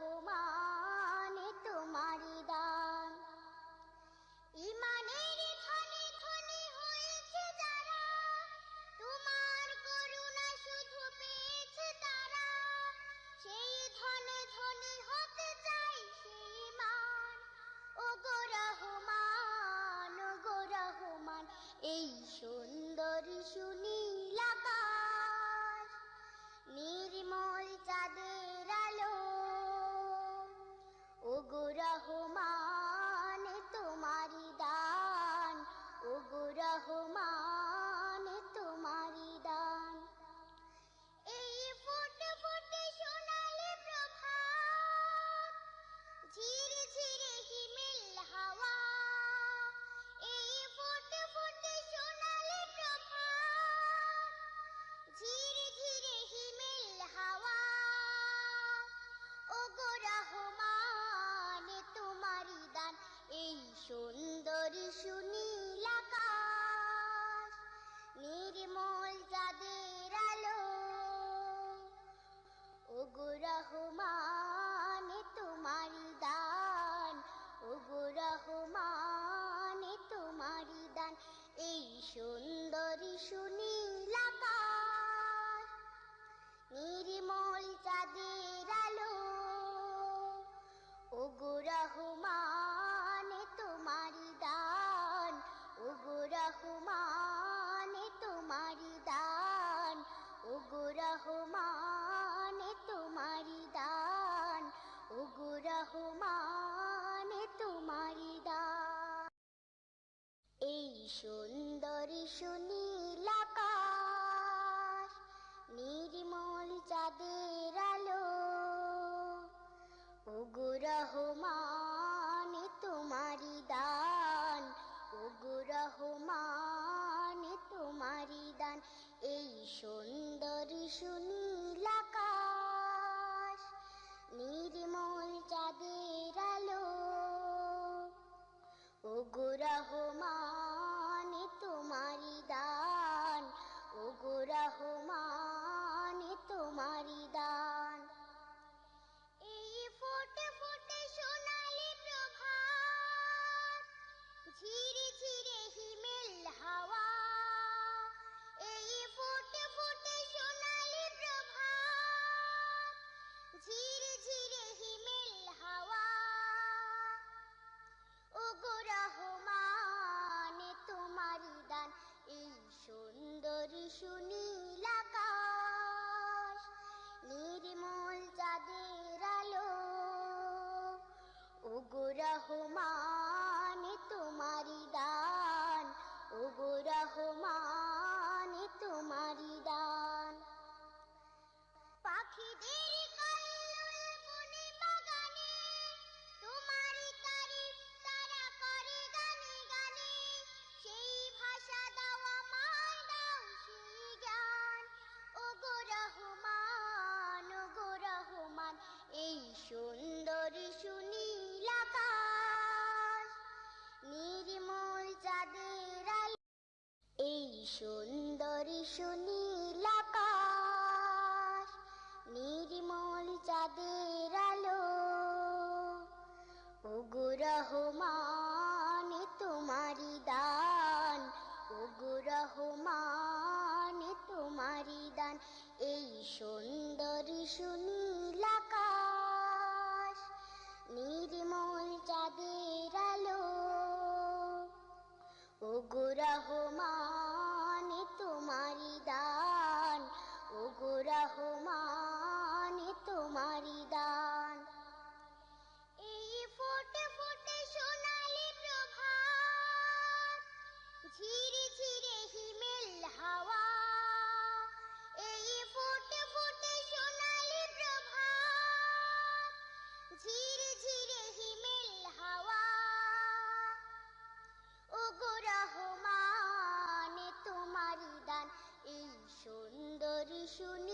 妈妈 করি শুনি রহমান তোমারি দান ওগো রহমান তোমারি দান। এই সুন্দরী সুনীলা ও গোরাহমান তোমারি দান। ও গোরাহমান সুন্দর সুনীল সুন্দর